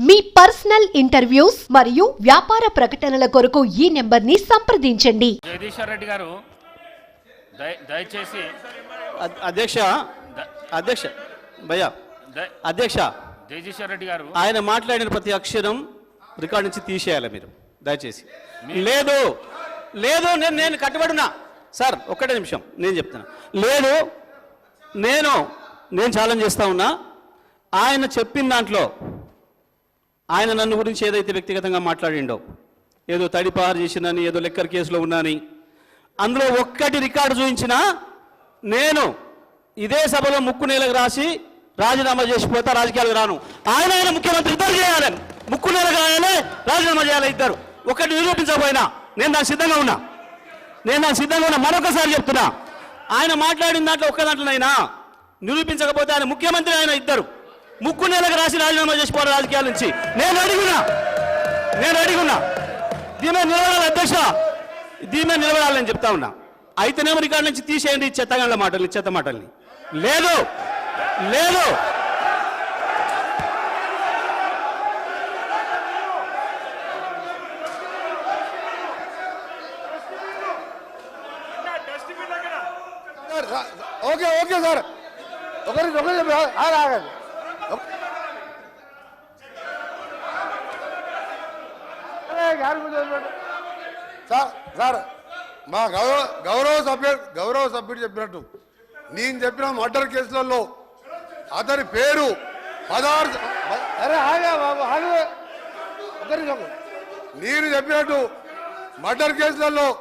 మీ personal interviews మరియు వ్యాపార ప్రకటనల కొరకు ఈ నెంబర్ని సంప్రదించండి. జగదీశ్వర్ రెడ్డి గారు దయ దయచేసి అద్- అధ్యక్ష అధ్యక్ష భయ్యా దయ- అధ్యక్ష జగదీశ్వర్ రెడ్డి గారు ఆయన మాట్లాడిన ప్రతి అక్షరం రికార్డ్ నుంచి తీసేయాలి మీరు దయచేసి. లేదు లేదు నేను నేను కట్టుబడినా. సార్ ఒక్కటే నిమిషం నేను చెప్తాను లేదు నేను నేను ఛాలెంజ్ చేస్తా ఉన్నా. ఆయన చెప్పిన దాంట్లో ఆయన నన్ను గురించి ఏదైతే వ్యక్తిగతంగా మాట్లాడిండో ఏదో తడిపారు చేసిందని ఏదో లెక్కర్ కేసులో ఉన్నాని అందులో ఒక్కటి రికార్డు చూపించినా నేను ఇదే సభలో ముక్కు నేలకు రాసి రాజీనామా చేసిపోతా రాజకీయాలకు రాను. ఆయన ఆయన ముఖ్యమంత్రి ఇద్దరు చేయాలని ముక్కు నేల కాయాలి రాజీనామా చేయాలి ఇద్దరు. ఒకటి నిరూపించకపోయినా నేను దానికి సిద్ధంగా ఉన్నా. నేను దానికి సిద్ధంగా ఉన్నా. మరొకసారి చెప్తున్నా. ఆయన మాట్లాడిన దాంట్లో ఒక్క దాంట్లోనైనా నిరూపించకపోతే ఆయన ముఖ్యమంత్రి ఆయన ఇద్దరు. ముక్కు నెలకు రాసి రాజీనామా చేసిపోవాలి రాజకీయాల నుంచి. నేను అడిగినా నేను అడిగినా దీని నిలబడాలి అధ్యక్ష. దీని నిలబడాలని చెప్తా ఉన్నా. అయితేనేమో రికార్డు నుంచి తీసేయండి ఈ మాటలు చెత్త మాటల్ని. లేదు లేదు. Okay okay sir. ఒకరికి ఒకరు ఆగ ఆగండి ఒక- అరే, గారి గురించి వదిలిపెట్టు. సార్ మా గౌరవ గౌరవ సభ్యుడు గౌరవ సభ్యుడు చెప్పినట్టు. నేను చెప్పిన మర్డర్ కేసులలో అతని పేరు పదహారు అరే ఆగా బాబు ఆగు. నేను చెప్పినట్టు మర్డర్ కేసులలో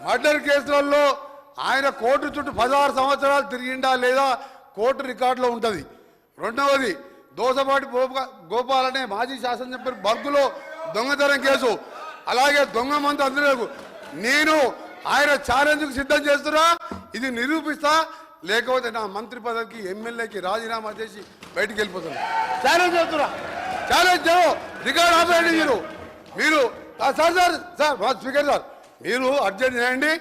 మర్డర్ కేసులలో ఆయన కోర్టు చుట్టూ పదహారు సంవత్సరాలు తిరిగిండా లేదా కోర్టు రికార్డులో ఉంటుంది. రెండవది దోసపాటి గోప- గోపాల్ అనే మాజీ శాసనసభ్యులు బగ్గులో దొంగతనం కేసు. అలాగే దొంగ మంది అందరూ నేను ఆయన ఛాలెంజ్కు సిద్ధం చేస్తున్నా ఇది నిరూపిస్తా లేకపోతే నా మంత్రి పదవికి ఎమ్మెల్యేకి రాజీనామా చేసి బయటికి వెళ్ళిపోతున్నా ఛాలెంజ్ చేస్తున్నా ఛాలెంజ్. రికార్డ్ ఆపేయండి మీరు మీరు sir sir sir speaker sir మీరు అర్జెంట్ చేయండి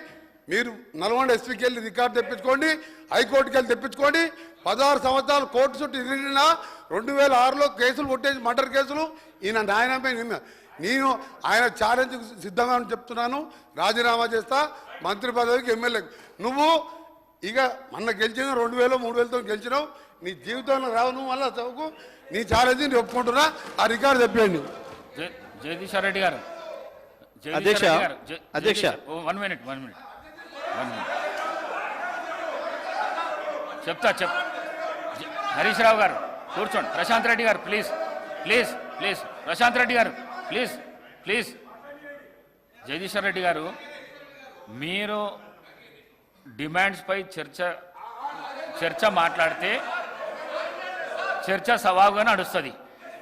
మీరు నల్గొండ ఎస్పీకి వెళ్ళి రికార్డు తెప్పించుకోండి హైకోర్టుకి వెళ్ళి తెప్పించుకోండి పదహారు సంవత్సరాలు కోర్టు చుట్టూ తిరిగిన రెండు వేల ఆరులో కేసులు కొట్టేసి మర్డర్ కేసులు ఈయన నాయనపై నిన్న నేను ఆయన ఛాలెంజ్ సిద్ధంగా అని చెప్తున్నాను. రాజీనామా చేస్తా మంత్రి పదవికి ఎమ్మెల్యే. నువ్వు ఇక మొన్న గెలిచిన రెండు వేలు మూడు వేలతో గెలిచినావు. నీ జీవితంలో రావు నువ్వు మళ్ళీ చదువుకు. నీ ఛాలెంజ్ నేను ఒప్పుకుంటున్నా. ఆ రికార్డు చెప్పండి జ- జగదీశ్వర్ రెడ్డి గారు. అధ్యక్ష, one minute one minute. One minute. చెప్తా చెప్ హరీష్ రావు గారు కూర్చోండి. Prashant Reddy garu please please please. Prashant Reddy garu please please. Jagadishwar Reddy గారు మీరు డిమాండ్స్పై చర్చ చర్చ మాట్లాడితే చర్చ సవాలుగా నడుస్తుంది.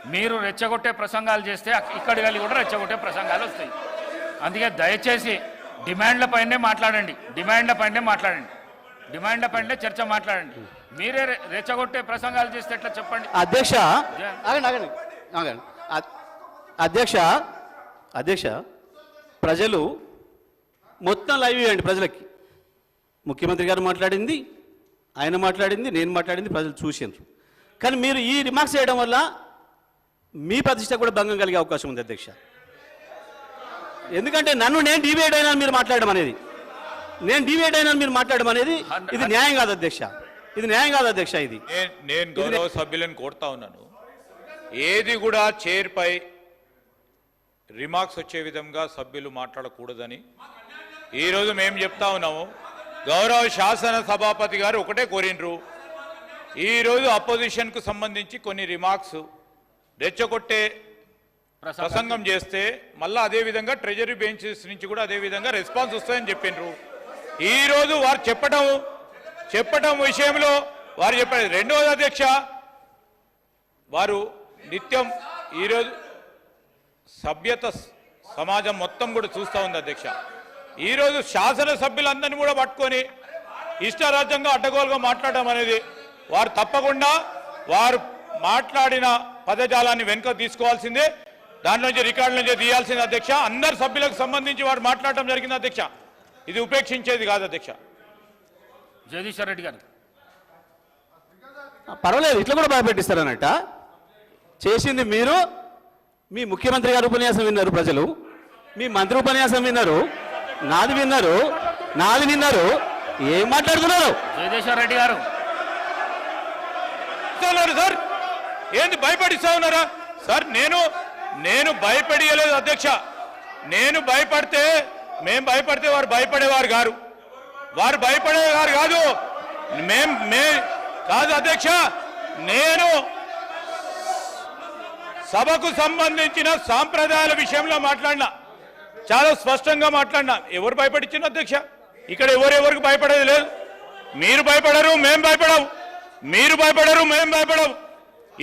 మీరు రెచ్చగొట్టే ప్రసంగాలు చేస్తే అక్- ఇక్కడి వెళ్ళి కూడా రెచ్చగొట్టే ప్రసంగాలు వస్తాయి. అందుకే దయచేసి డిమాండ్ల పైనే మాట్లాడండి. డిమాండ్ల పైనే మాట్లాడండి. డిమాండ్ల పైనే చర్చ మాట్లాడండి. మీరే రెచ్చగొట్టే ప్రసంగాలు చేస్తే ఎట్లా చెప్పండి? అధ్యక్ష అధ్యక్ష అధ్యక్ష ప్రజలు మొత్తం లైవ్ ఇవ్వండి ప్రజలకి. ముఖ్యమంత్రి గారు మాట్లాడింది ఆయన మాట్లాడింది నేను మాట్లాడింది ప్రజలు చూసిండ్రు. కానీ మీరు ఈ రిమార్క్స్ చేయడం వల్ల మీ ప్రతిష్ట కూడా భంగం కలిగే అవకాశం ఉంది అధ్యక్ష. ఎందుకంటే నన్ను నేను డివైడ్ అయినా మీరు మాట్లాడడం అనేది. నేను డివైడ్ అయినా మీరు మాట్లాడడం అనేది ఇది న్యాయం కాదు అధ్యక్ష. ఇది న్యాయం కాదు అధ్యక్ష ఇది. నేను నేను గౌరవ సభ్యులను కోరుతా ఉన్నాను. ఏది కూడా చైర్పై రిమార్క్స్ వచ్చే విధంగా సభ్యులు మాట్లాడకూడదని. ఈరోజు మేము చెప్తా ఉన్నాము గౌరవ శాసన సభాపతి గారు ఒకటే కోరిండ్రు. ఈరోజు అపోజిషన్కు సంబంధించి కొన్ని రిమార్క్స్ రెచ్చగొట్టే ప్రసంగం చేస్తే మళ్ళీ అదే విధంగా ట్రెజరీ బెంచెస్ నుంచి కూడా అదే విధంగా రెస్పాన్స్ వస్తాయని చెప్పిండ్రు. ఈ రోజు వారు చెప్పడం చెప్పటం విషయంలో వారు చెప్పారు. రెండవది అధ్యక్ష వారు నిత్యం ఈరోజు సభ్యత సమాజం మొత్తం కూడా చూస్తూ ఉంది అధ్యక్ష. ఈరోజు శాసనసభ్యులందరినీ కూడా పట్టుకొని ఇష్టరాజ్యంగా అడ్డగోలుగా మాట్లాడడం అనేది వారు తప్పకుండా వారు మాట్లాడిన పదజాలాన్ని వెనుక తీసుకోవాల్సిందే. దాని నుంచి రికార్డు నుంచి తీయాల్సింది అధ్యక్ష. అందరు సభ్యులకు సంబంధించి వారు మాట్లాడటం జరిగింది అధ్యక్ష. ఇది ఉపేక్షించేది కాదు అధ్యక్ష. జగదీశ్వర్ రెడ్డి గారు. పర్వాలేదు ఇట్లా కూడా భయపెట్టిస్తారన్నట్ట చేసింది మీరు మీ ముఖ్యమంత్రి గారి ఉపన్యాసం విన్నారు ప్రజలు. మీ మంత్రి ఉపన్యాసం విన్నారు. నాది విన్నారు. నాది విన్నారు. ఏం మాట్లాడుతున్నారు? రెడ్డి గారు. సార్. ఏంది భయపడిస్తా ఉన్నారా? సార్ నేను నేను భయపడియలేదు అధ్యక్ష. నేను భయపడితే మేం భయపడితే వారు భయపడేవారు గారు. వారు భయపడేవారు కాదు. మేం మే కాదు అధ్యక్ష. నేను సభకు సంబంధించిన సాంప్రదాయాల విషయంలో మాట్లాడినా చాలా స్పష్టంగా మాట్లాడినా ఎవరు భయపడించిన అధ్యక్ష? ఇక్కడ ఎవరెవరికి భయపడేది లేదు. మీరు భయపడరు మేం భయపడవు మీరు భయపడరు మేం భయపడవు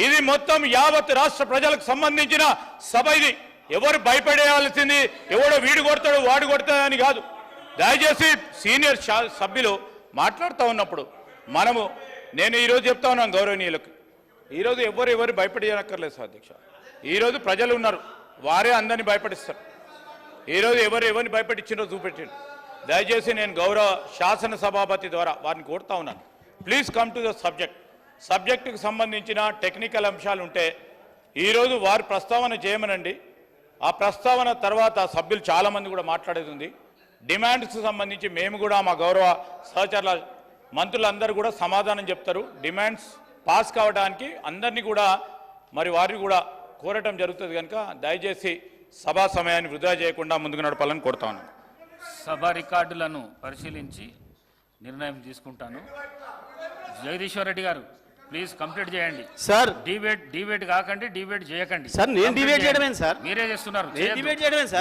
ఇది మొత్తం యావత్ రాష్ట్ర ప్రజలకు సంబంధించిన సభ ఇది. ఎవరు భయపడేయాల్సింది ఎవడో వీడు కొడతాడు వాడు కొడతాడని కాదు. దయచేసి సీనియర్ సభ్యులు మాట్లాడుతూ ఉన్నప్పుడు మనము నేను ఈరోజు చెప్తా ఉన్నాను గౌరవనీయులకు. ఈరోజు ఎవరు ఎవరు భయపడేయనక్కర్లేదు సార్ అధ్యక్ష. ఈరోజు ప్రజలు ఉన్నారు. వారే అందరినీ భయపడిస్తారు ఈరోజు ఎవరు ఎవరిని భయపెట్టించినో చూపెట్టిండు దయచేసి నేను గౌరవ శాసన సభాపతి ద్వారా వారిని కోరుతా ఉన్నాను. Please come to the subject సబ్జెక్టుకు సంబంధించిన టెక్నికల్ అంశాలు ఉంటే ఈరోజు వారు ప్రస్తావన చేయమనండి. ఆ ప్రస్తావన తర్వాత సభ్యులు చాలామంది కూడా మాట్లాడేది ఉంది. డిమాండ్స్కి సంబంధించి మేము కూడా మా గౌరవ సహచరుల మంత్రులందరూ కూడా సమాధానం చెప్తారు. డిమాండ్స్ పాస్ కావడానికి అందరినీ కూడా మరి వారిని కూడా కోరటం జరుగుతుంది కనుక దయచేసి సభా సమయాన్ని వృధా చేయకుండా ముందుకు నడపాలని కోరుతా ఉన్నాను. సభ రికార్డులను పరిశీలించి నిర్ణయం తీసుకుంటాను. జగదీశ్వర్ రెడ్డి గారు ప్లీజ్ కంప్లీట్ చేయండి. సార్. డిబేట్ డిబేట్ కాకండి డిబేట్ చేయకండి. సార్, నేను Complete debate చేయండి. చేయడమేంటి సార్? మీరే చేస్తున్నారు?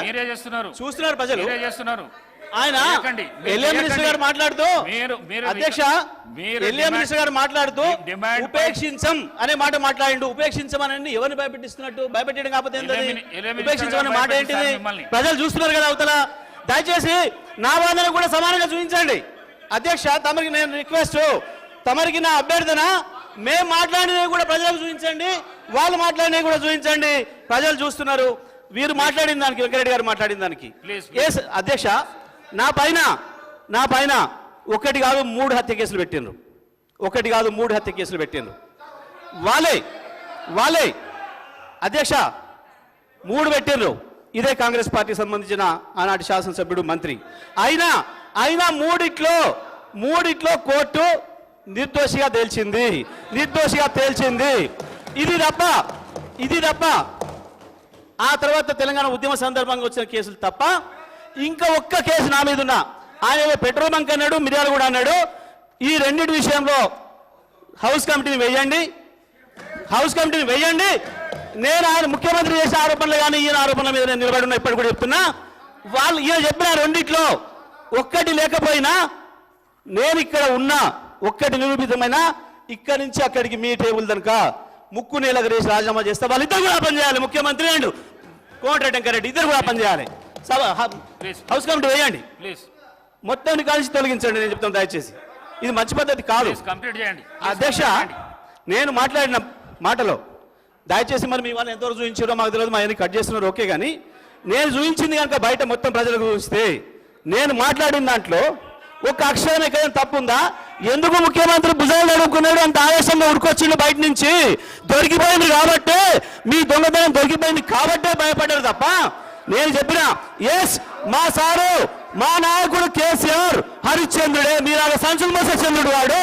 మీరే చేస్తున్నారు. చూస్తున్నారు ప్రజలు. మీరే చేస్తున్నారు. ఆయన మినిస్టర్. గారు మాట్లాడుతూ అధ్యక్ష మినిస్టర్ గారు మాట్లాడుతూ ఉపేక్షించం అనే మాట మాట్లాడిండు. ఉపేక్షించమని ఎవరిని భయపెట్టిస్తున్నట్టు? భయపెట్టడం కాకపోతే ఉపేక్షించమనే మాట ఏంటిది. ప్రజలు చూస్తున్నారు కదా అవతల. దయచేసి నా వాదన కూడా సమానంగా చూపించండి. అధ్యక్ష తమరికి నేను రిక్వెస్ట్ తమరికి నా అభ్యర్థన మేము మాట్లాడినవి కూడా ప్రజలకు చూపించండి వాళ్ళు మాట్లాడినవి కూడా చూపించండి. ప్రజలు చూస్తున్నారు. వీరు మాట్లాడిన దానికి వెంకరెడ్డి గారు మాట్లాడిన దానికి. అధ్యక్ష నా పైన నా పైన ఒకటి కాదు మూడు హత్య కేసులు పెట్టిండ్రు. ఒకటి కాదు మూడు హత్య కేసులు పెట్టిండ్రు. వాళ్ళే వాళ్ళే. అధ్యక్ష మూడు పెట్టిండ్రు. ఇదే కాంగ్రెస్ పార్టీకి సంబంధించిన ఆనాటి శాసనసభ్యుడు మంత్రి. అయినా అయినా మూడిట్లో మూడిట్లో కోర్టు నిర్దోషిగా తేల్చింది. నిర్దోషిగా తేల్చింది. ఇది తప్ప ఇది తప్ప. ఆ తర్వాత తెలంగాణ ఉద్యమ సందర్భంగా వచ్చిన కేసులు తప్ప ఇంకా ఒక్క కేసు నా మీద ఉన్నా. ఆయన పెట్రోల్ బంక్ అన్నాడు మిర్యాలు కూడా అన్నాడు. ఈ రెండింటి విషయంలో హౌస్ కమిటీని వేయండి. హౌస్ కమిటీని వేయండి. నేను ఆయన ముఖ్యమంత్రి చేసే ఆరోపణలు కానీ ఈయన ఆరోపణల మీద నేను నిలబడి ఉన్నా ఇప్పటి కూడా చెప్తున్నా. వాళ్ళు ఈయన చెప్పిన రెండిట్లో ఒక్కటి లేకపోయినా నేను ఇక్కడ ఉన్నా ఒక్కటి నిరూపితమైన ఇక్కడి నుంచి అక్కడికి మీ టేబుల్ దనక ముక్కు నేలకు రేసి రాజీనామా చేస్తే వాళ్ళిద్దరు కూడా పనిచేయాలి ముఖ్యమంత్రి అండ్ కోమటిరెడ్డి వెంకరెడ్డి ఇద్దరు కూడా పనిచేయాలి సభ. హౌస్ కమిటీ వేయండి. ప్లీజ్. మొత్తాన్ని కలిసి తొలగించండి నేను చెప్తాను దయచేసి. ఇది మంచి పద్ధతి కాదు. కంప్లీట్ చేయండి. అధ్యక్ష. నేను మాట్లాడిన మాటలో దయచేసి మరి మీ వాళ్ళు ఎంతవరకు చూపించారో మాకు తెలియదు మా అన్ని కట్ చేస్తున్నారు ఓకే కానీ నేను చూపించింది కనుక బయట మొత్తం ప్రజలకు చూపిస్తే నేను మాట్లాడిన దాంట్లో ఒక అక్షరం ఎక్కడ తప్పు ఉందా ఎందుకు ముఖ్యమంత్రి భుజాలు నడుపుకున్నాడు అంత ఆవేశంగా ఉడుకొచ్చిండు బయట నుంచి. దొరికిపోయింది కాబట్టే మీ దొంగతనం దొరికిపోయింది కాబట్టే భయపడ్డారు తప్ప నేను చెప్పిన ఎస్ మా సారు మా నాయకుడు కేసీఆర్ హరిశ్చంద్రుడే. మీరు ఆ సంచులు మోసే చంద్రుడు వాడు.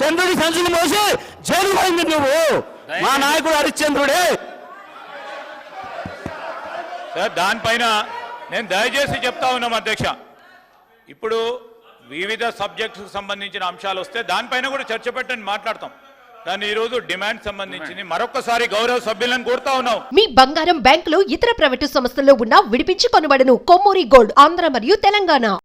చంద్రుడి సంచులు మోసి జైలు పోయింది నువ్వు. మా నాయకుడు హరిశ్చంద్రుడే. సార్ దానిపైన నేను దయచేసి చెప్తా ఉన్నాం అధ్యక్ష. ఇప్పుడు వివిధ సబ్జెక్ట్స్కి సంబంధించిన అంశాలు వస్తే దానిపైన కూడా చర్చ పెట్టని మాట్లాడతాం. దాన్ని రోజు డిమాండ్ సంబంధించింది. మరొకసారి గౌరవ సభ్యులను కోరుతా ఉన్నాం. మీ బంగారం బ్యాంకులు ఇతర ప్రైవేటు సంస్థల్లో ఉన్న విడిపించి కొనబడను. కొమ్మూరి గోల్డ్ ఆంధ్ర మరియు తెలంగాణ.